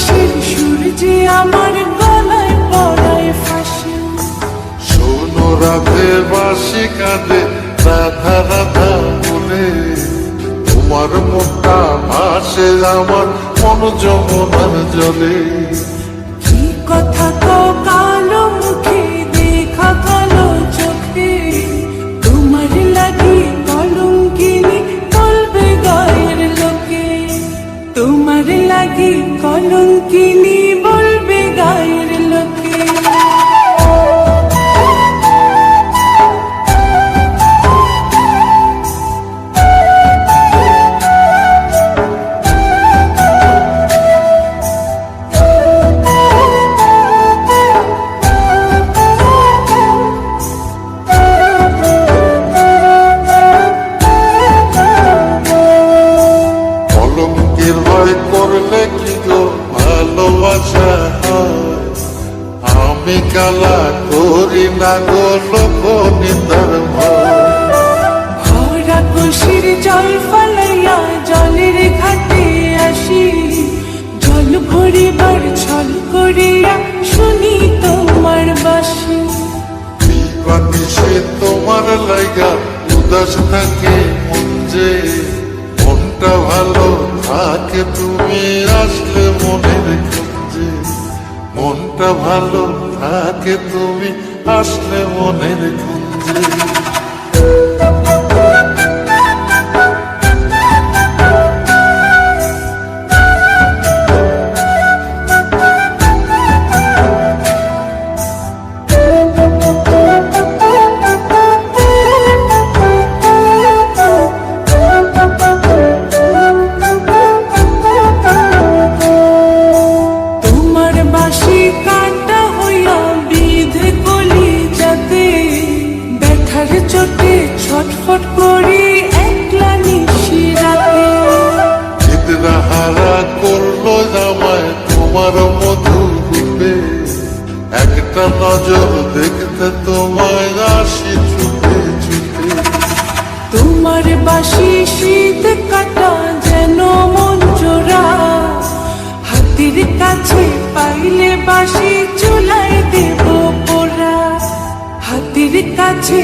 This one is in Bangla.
বাঁশির সুর যে আমার গলায় পড়ায় ফাঁসি। শোনো রাধে বাসি কাঁদে, রাধা রাধা বলে। তোমার মুখটা ভাসে, আমার মন যমনার জলে কলঙ্কিনি কালা করি না গো লোক নিন্দার ভয় ভরা খুশির জল ফলাইয়া জলের ঘাটে আসি। জল ভরিবার ছল করিয়া শুনি তোমার বাসি। বিপাকে সে তোমার লাইগা উদাস থাকে মন যে। মনটা ভালো থাকে তুমি আসলে। মনটা ভালো থাকে তুমি আসলে মনের খুঁজে বাসি শীত কাটা যেন মন চোরা হাতির কাছে পাইলে বাসি চুলাই দেব পোড়া। হাতির কাছে